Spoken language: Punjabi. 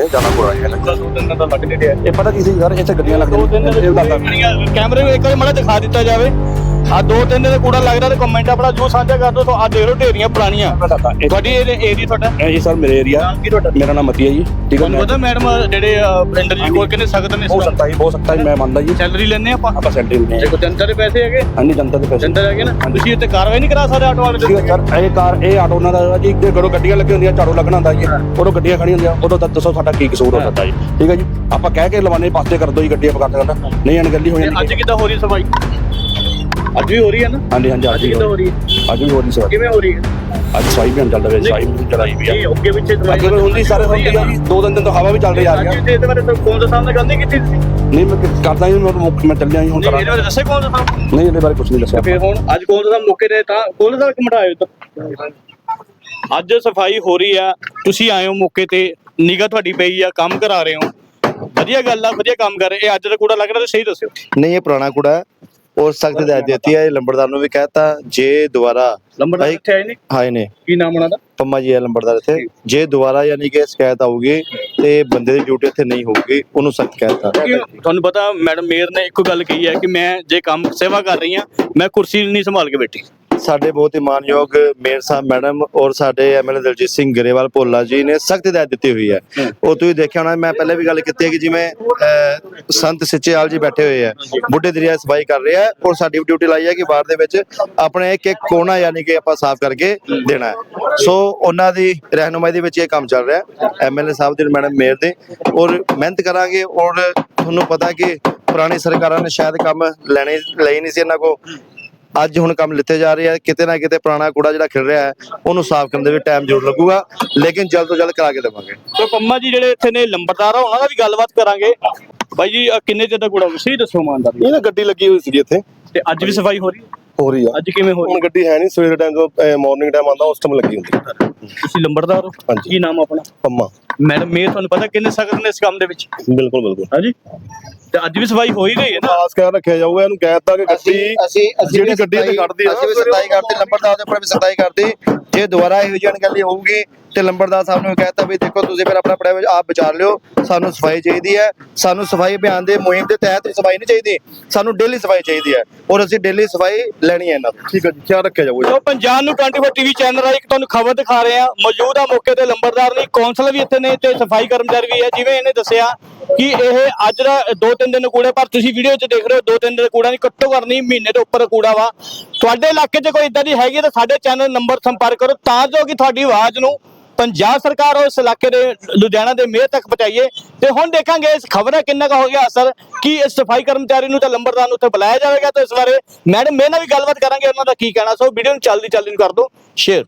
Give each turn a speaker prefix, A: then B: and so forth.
A: ਹੋਏ ਜ਼ਿਆਦਾ
B: ਨਹੀਂ। ਰਿਹਾ
A: ਇਹ ਪਤਾ ਕੀ ਸੀ ਸਰ ਇੱਥੇ ਗੱਡੀਆਂ ਲੱਗਦੀਆਂ
B: ਕੈਮਰੇ ਵਿੱਚ ਇੱਕ ਵਾਰ ਮਾੜਾ ਦਿਖਾ ਦਿੱਤਾ ਜਾਵੇ। ਆ ਦੋ ਤਿੰਨ ਦਾ ਕੂੜਾ ਲੱਗਦਾ ਤੇ ਕਮੈਂਟ ਆਪਣਾ ਜੋ ਸਾਂਝਾ ਕਰ ਦਿਓ। ਆ ਦੇਖ ਲਓ ਢੇਰੀਆਂ ਪੁਰਾਣੀਆਂ। ਤੁਹਾਡੀ ਇਹ ਏਰੀਆ ਤੁਹਾਡਾ?
A: ਇਹ ਜੀ ਸਰ ਮੇਰੇ ਏਰੀਆ ਮੇਰਾ ਨਾਮ ਮਤੀ ਹੈ ਜੀ। ਠੀਕ ਹੈ
B: ਤੁਹਾਨੂੰ ਪਤਾ ਮੈਡਮ ਜਿਹੜੇ ਪਿੰਡਰ ਜੀ ਕੋਲ ਕਿੰਨੇ ਸਖਤ ਨੇ
A: ਹੋ ਸਕਦਾ ਜੀ ਹੋ ਸਕਦਾ ਜੀ ਮੈਂ ਮੰਨਦਾ ਜੀ।
B: ਸੈਲਰੀ ਲੈਣੇ ਆਪਾਂ?
A: ਆਪਾਂ ਨੇ
B: ਜੇ ਕੋਈ ਜਨਤਾ ਦੇ ਪੈਸੇ ਹੈਗੇ।
A: ਹਾਂਜੀ ਜਨਤਾ ਦੇ ਪੈਸੇ।
B: ਜਨਤਾ ਹੈਗੇ ਨਾ। ਤੁਸੀਂ ਇੱਥੇ ਕਾਰਵਾਈ ਨਹੀਂ ਕਰਾ ਸਕਦੇ ਆਟੋ ਵਾਲੇ
A: ਹੈ ਸਰ ਇਹ ਕਾਰ ਇਹ ਆਟੋ ਉਹਨਾਂ ਦਾ ਜੀ ਜੇ ਘਰੋਂ ਗੱਡੀਆਂ ਲੱਗੀਆਂ ਹੁੰਦੀਆਂ ਝਾੜੂ ਲੱਗਣਾ ਹੁੰਦਾ ਜੀ। ਉਦੋਂ ਗੱਡੀਆਂ ਖੜੀਆਂ ਹੁੰਦੀਆਂ ਉਦੋਂ ਤਾਂ ਦੱਸੋ ਸਾਡਾ ਕੀ ਕਸੂਰ ਹੋ ਸਕਦਾ ਜੀ। ਠੀਕ ਹੈ ਜੀ? ਆਪਾਂ ਕਹਿ ਕੇ ਲਵਾਨੇ ਪਾਸੇ ਕਰ ਦੋ ਜੀ ਗੱਡੀਆਂ ਪਕਾ ਸਕਦਾ ਨਹੀਂ ਅਣਗੱਲੀ ਹੋ
B: ਤੇ
A: ਜਾਂਦੀ
B: ਅੱਜ ਕਿੱਦਾਂ ਹੋ ਰਹੀ ਸਫ਼ਾਈ? ਅੱਜ ਵੀ ਹੋ ਰਹੀ ਹੈ ਨਾ?
A: ਹਾਂਜੀ ਹਾਂਜੀ
B: ਅੱਜ ਕਿੱਦਾਂ ਹੋ ਰਹੀ ਹੈ
A: ਅੱਜ ਵੀ ਹੋ ਰਹੀ ਸਰ
B: ਕਿਵੇਂ ਹੋ ਰਹੀ ਹੈ?
A: ਅੱਜ ਸਫ਼ਾਈ ਵੀ ਚੱਲ ਰਹੀ ਸਫ਼ਾਈ ਵੀ ਚਲਾਈ ਵੀ ਆ
B: ਇਹ ਅੱਗੇ ਪਿੱਛੇ ਦਵਾਈ
A: ਅੱਗੇ ਵੀ ਹੁੰਦੀ ਸਾਰੇ ਹੁੰਦੀ ਆ ਦੋ ਦਿਨ ਦਿਨ ਤੋਂ ਹਵਾ ਵੀ ਚੱਲ ਰਹੀ ਆ ਰਹੀ
B: ਅੱਜ ਇਹਦੇ ਬਾਰੇ ਤਾਂ ਕੌਣ ਦਾ ਸਾਹਮਣੇ ਗੱਲ ਨਹੀਂ ਕੀਤੀ ਤੁਸੀਂ
A: ਨਹੀਂ ਮੈਂ ਕਰਦਾ ਜੀ ਮੈਂ ਮੁੱਖ ਮੈਂ ਚੱਲਿਆ ਜੀ ਹੁਣ
B: ਨਹੀਂ
A: ਕਰਾਂ
B: ਇਹਦੇ ਬਾਰੇ ਦੱਸੇ ਕੌਣ ਦਾ ਸਾਹਮਣੇ
A: ਨਹੀਂ ਇਹਦੇ ਬਾਰੇ ਕੁਝ ਨਹੀਂ ਦੱਸਿਆ
B: ਫਿਰ ਹੁਣ ਅੱਜ ਕੌਣ ਦਾ ਮੌਕੇ ਤੇ ਤਾਂ ਕੌਣ ਦਾ ਕਮਟਾਇਓ ਤਾਂ? ਅੱਜ ਸਫ਼ਾਈ ਹੋ ਰਹੀ ਆ ਤੁਸੀਂ ਆਏ ਹੋ ਮੌਕੇ ਤੇ ਨਿਗਾ ਤੁਹਾਡੀ ਪਈ ਆ ਕੰਮ ਕਰਾ ਰਹੇ ਹੋ। ਵਧੀਆ ਗੱਲ ਆ ਵਧੀਆ ਕੰਮ ਕਰ ਰਹੇ ਇਹ ਅੱਜ ਦਾ ਕੂੜਾ ਲੱਗ ਰਿਹਾ ਤੇ ਸਹੀ ਦੱਸਿਓ।
C: ਨਹੀਂ ਇਹ ਪੁਰਾਣਾ ਕੂੜਾ ਹੈ ਔਰ ਸਖਤ ਹਦਾਇਤ ਦਿੱਤੀ ਹੈ ਲੰਬੜਦਾਰ ਨੂੰ ਵੀ ਕਹਿਤਾ ਜੇ ਦੁਬਾਰਾ
B: ਲੰਬੜਦਾਰ
C: ਭਾਈ-
B: ਇੱਥੇ ਆਏ ਨੇ
C: ਹਾਏ ਨੇ।
B: ਕੀ ਨਾਮ ਉਹਨਾਂ ਦਾ?
C: ਪੰਮਾ ਜੀ ਹੈ ਲੰਬੜਦਾਰ ਇੱਥੇ। ਜੇ। ਦੁਬਾਰਾ ਯਾਨੀ ਕਿ ਸ਼ਿਕਾਇਤ ਆਊਗੀ ਤੇ ਬੰਦੇ ਦੀ ਡਿਊਟੀ ਇੱਥੇ ਨਹੀਂ ਹੋਊਗੀ ਉਹਨੂੰ ਸਖਤ ਕਹਿਤਾ।
B: ਕਿ ਤੁਹਾਨੂੰ ਪਤਾ ਮੈਡਮ ਮੇਅਰ ਨੇ ਇੱਕੋ ਗੱਲ ਕਹੀ ਹੈ ਕਿ ਮੈਂ ਜੇ ਕੰਮ ਸੇਵਾ ਕਰ ਰਹੀ ਹਾਂ ਮੈਂ ਕੁਰਸੀ ਨਹੀਂ ਸੰਭਾਲ ਕੇ ਬੈਠੀ।
C: ਸਾਡੇ ਬਹੁਤ ਹੀ ਮਾਨਯੋਗ ਮੇਅਰ ਸਾਹਿਬ ਮੈਡਮ ਔਰ ਸਾਡੇ ਐਮਐਲਏ ਦਲਜੀਤ ਸਿੰਘ ਗਰੇਵਾਲ ਭੋਲਾ ਜੀ ਨੇ ਸਖਤ ਹਦਾਇਤ ਦਿੱਤੀ ਹੋਈ ਹੈ। ਉਹ ਤੁਸੀਂ ਦੇਖਿਆ ਹੋਣਾ ਮੈਂ ਪਹਿਲੇ ਵੀ ਗੱਲ ਕੀਤੀ ਹੈ ਕਿ ਜਿਵੇਂ ਅਹ, ਸੰਤ ਸਿੱਚੇਵਾਲ ਜੀ ਬੈਠੇ ਹੋਏ ਆ ਬੁੱਢੇ ਦਰਿਆ ਸਫ਼ਾਈ ਕਰ ਰਹੇ ਹੈ ਔਰ ਸਾਡੀ ਡਿਊਟੀ ਲਾਈ ਹੈ ਕਿ ਬਾਹਰ ਦੇ ਵਿੱਚ ਆਪਣੇ ਇੱਕ ਇੱਕ ਕੋਨਾ ਯਾਨੀ ਕਿ ਆਪਾਂ ਸਾਫ਼ ਕਰਕੇ ਦੇਣਾ ਹੈ। ਸੋ ਉਹਨਾਂ ਦੀ ਰਹਿਨੁਮਾਈ ਦੇ ਵਿੱਚ ਇਹ ਕੰਮ ਚੱਲ ਰਿਹਾ ਹੈ ਐਮਐਲਏ ਸਾਹਿਬ ਦੇ ਮੈਡਮ ਮੇਅਰ ਦੇ। ਔਰ ਮਿਹਨਤ ਕਰਾਂਗੇ ਔਰ ਤੁਹਾਨੂੰ ਪਤਾ ਕਿ ਪੁਰਾਣੀ ਸਰਕਾਰਾਂ ਨੇ ਸ਼ਾਇਦ ਕੰਮ ਲੈਣੇ ਲਈ ਨਹੀਂ ਸੀ ਇਹਨਾਂ ਕੋ ਅੱਜ ਹੁਣ ਕੰਮ ਲਿੱਤੇ ਜਾ ਰਹੇ ਆ ਕਿਤੇ ਨਾ ਕਿਤੇ ਪੁਰਾਣਾ ਕੂੜਾ ਜਿਹੜਾ ਖਿਲ ਰਿਹਾ ਹੈ ਉਹਨੂੰ ਸਾਫ਼ ਕਰਨ ਦੇ ਵਿੱਚ ਟਾਈਮ ਜ਼ਰੂਰ ਲੱਗੂਗਾ ਲੇਕਿਨ ਜਲਦ ਤੋਂ ਜਲਦ ਕਰਾ ਕੇ ਦੇਵਾਂਗੇ।
B: ਸੋ ਪੰਮਾ ਜੀ ਜਿਹੜੇ ਇੱਥੇ ਨੇ ਲੰਬੜਦਾਰ ਆ ਉਹਨਾਂ ਦਾ ਵੀ ਗੱਲਬਾਤ ਕਰਾਂਗੇ। ਬਾਈ ਜੀ ਆਹ ਕਿੰਨੇ ਚਿਰ ਦਾ ਕੂੜਾ ਸਹੀ ਦੱਸੋ ਇਮਾਨਦਾਰੀ
A: ਇਹ ਨਾ ਗੱਡੀ ਲੱਗੀ ਹੋਈ ਸੀ ਇੱਥੇ।
B: ਤੇ ਅੱਜ ਵੀ ਸਫ਼ਾਈ ਹੋ ਰਹੀ ਹੈ?
A: ਹੋ ਰਹੀ ਆ।
B: ਅੱਜ ਕਿਵੇਂ ਹੋ ਰਹੀ?
A: ਹੁਣ ਗੱਡੀ ਹੈ ਨਹੀਂ ਸਵੇਰ ਟਾਈਮ ਮਾਰਨਿੰਗ ਟਾਈਮ ਆਉਂਦਾ ਉਸ ਟਾਈਮ ਲੱਗੀ ਹੁੰਦੀ।
B: ਹੈ? ਤੁਸੀਂ ਲੰਬੜਦਾਰ ਹੋ?
A: ਹਾਂਜੀ।
B: ਕੀ ਨਾਮ ਆਪਣਾ?
A: ਪੰਮਾ।
B: ਮੈਡਮ ਮੇਅਰ ਤੁਹਾਨੂੰ ਪਤਾ ਕਿੰਨੇ ਸਖਤ ਨੇ ਇਸ ਕੰਮ ਦੇ ਵਿੱਚ?
A: ਬਿਲਕੁਲ ਬਿਲਕੁਲ।
B: ਹਾਂਜੀ। ਤੇ ਅੱਜ ਵੀ ਸਫ਼ਾਈ ਹੋ ਹੀ ਰਹੀ ਹੈ ਨਾ?
A: ਖਾਸ ਕਰ ਰੱਖਿਆ ਜਾਊਗਾ ਇਹਨੂੰ ਕਹਿ ਦਿੱਤਾ ਕਿ ਗੱਡੀ
C: ਅਸੀਂ
A: ਜਿਹੜੀ ਗੱਡੀ ਤੇ ਕੱਢਦੀ ਆ
C: ਅਸੀਂ ਵੀ ਸਤਾਈ ਕਰਤੀ ਲੰਬੜਦਾਰ ਦੇ ਉੱਪਰ ਵੀ ਸਤਾਈ ਕਰਤੀ। ਜੇ ਦੁਬਾਰਾ ਇਹੋ ਜਿਹੀ ਅਣਗਹਿਲੀ ਹੋਊਗੀ ਤੇ ਲੰਬੜਦਾਰ ਸਾਹਿਬ ਨੂੰ ਕਹਿਤਾ ਵੀ ਦੇਖੋ ਤੁਸੀਂ ਫਿਰ ਆਪਣਾ ਪੜਾ ਆਪ ਵਿਚਾਰ ਲਿਓ ਸਾਨੂੰ ਸਫ਼ਾਈ ਚਾਹੀਦੀ ਹੈ। ਸਾਨੂੰ ਸਫ਼ਾਈ ਅਭਿਆਨ ਦੇ ਮੁਹਿੰਮ ਦੇ ਤਹਿਤ ਸਫ਼ਾਈ ਨਹੀਂ ਚਾਹੀਦੀ ਸਾਨੂੰ ਡੇਲੀ ਸਫ਼ਾਈ ਚਾਹੀਦੀ ਹੈ ਔਰ ਅਸੀਂ ਡੇਲੀ ਸਫ਼ਾਈ ਲੈਣੀ ਹੈ ਇਹਨਾਂ ਤੋਂ
A: ਠੀਕ ਹੈ ਜੀ ਖਿਆਲ ਰੱਖਿਆ ਜਾਊਗਾ
B: ਸੋ ਪੰਜਾਬ ਨੂੰ 24 ਟੀਵੀ ਚੈਨਲ ਆ ਇੱਕ ਤੁਹਾਨੂੰ ਖਬਰ ਦਿਖਾ ਰਹੇ ਆ ਮੌਜੂਦ ਆ ਮੌਕੇ ਤੇ ਲੰਬੜਦਾਰ ਨੇ ਕੌਂਸਲ ਵੀ ਇੱਥੇ ਨੇ ਤੇ ਸਫ਼ਾਈ ਕਰਮਚਾਰੀ ਵੀ ਹੈ ਜਿਵੇਂ ਇਹਨੇ ਦੱਸਿਆ ਕਿ ਇਹ ਅੱਜ ਦਾ ਦੋ ਤਿੰਨ ਦਿਨ ਕੂੜੇ ਪਰ ਤੁਸੀਂ ਵੀਡੀਓ 'ਚ ਦੇਖ ਰਹੇ ਹੋ, ਦੋ ਤਿੰਨ ਦਿਨ ਕੂੜਾ ਨਹੀਂ, ਘੱਟੋ ਨਹੀਂ, ਮਹੀਨੇ ਤੋਂ ਉੱਪਰ ਕੂੜਾ ਵਾ। ਤੁਹਾਡੇ ਇਲਾਕੇ 'ਚ ਕੋਈ ਇਦਾਂ ਦੀ ਹੈਗੀ ਤਾਂ ਸਾਡੇ ਚੈਨਲ ਨੰਬਰ ਸੰਪਰਕ ਕਰੋ, ਤਾਂ ਜੋ ਕਿ ਤੁਹਾਡੀ ਆਵਾਜ਼ ਨੂੰ ਪੰਜਾਬ ਸਰਕਾਰ ਉਸ ਇਲਾਕੇ ਦੇ ਲੁਧਿਆਣਾ ਦੇ ਮੇਅਰ ਤੱਕ ਪਹੁੰਚਾਈਏ। ਤੇ ਹੁਣ ਦੇਖਾਂਗੇ, ਇਸ ਖਬਰ ਦਾ ਕਿੰਨਾ ਕੁ ਹੋ ਗਿਆ ਅਸਰ, ਕਿ ਇਸ ਸਫ਼ਾਈ ਕਰਮਚਾਰੀ ਨੂੰ ਤਾਂ ਲੰਬੜਦਾਰ ਨੂੰ ਉੱਥੇ ਬੁਲਾਇਆ ਜਾਵੇਗਾ ਤਾਂ ਇਸ ਬਾਰੇ ਮੈਡਮ, ਮੇਰੇ ਨਾਲ ਵੀ ਗੱਲਬਾਤ ਕਰਾਂਗੇ, ਉਹਨਾਂ ਦਾ ਕੀ ਕਹਿਣਾ, ਸੋ ਵੀਡੀਓ ਨੂੰ ਚੱਲਦੀ ਚੱਲਦੀ ਨੂੰ ਕਰ ਦਿਓ ਸ਼ੇਅਰ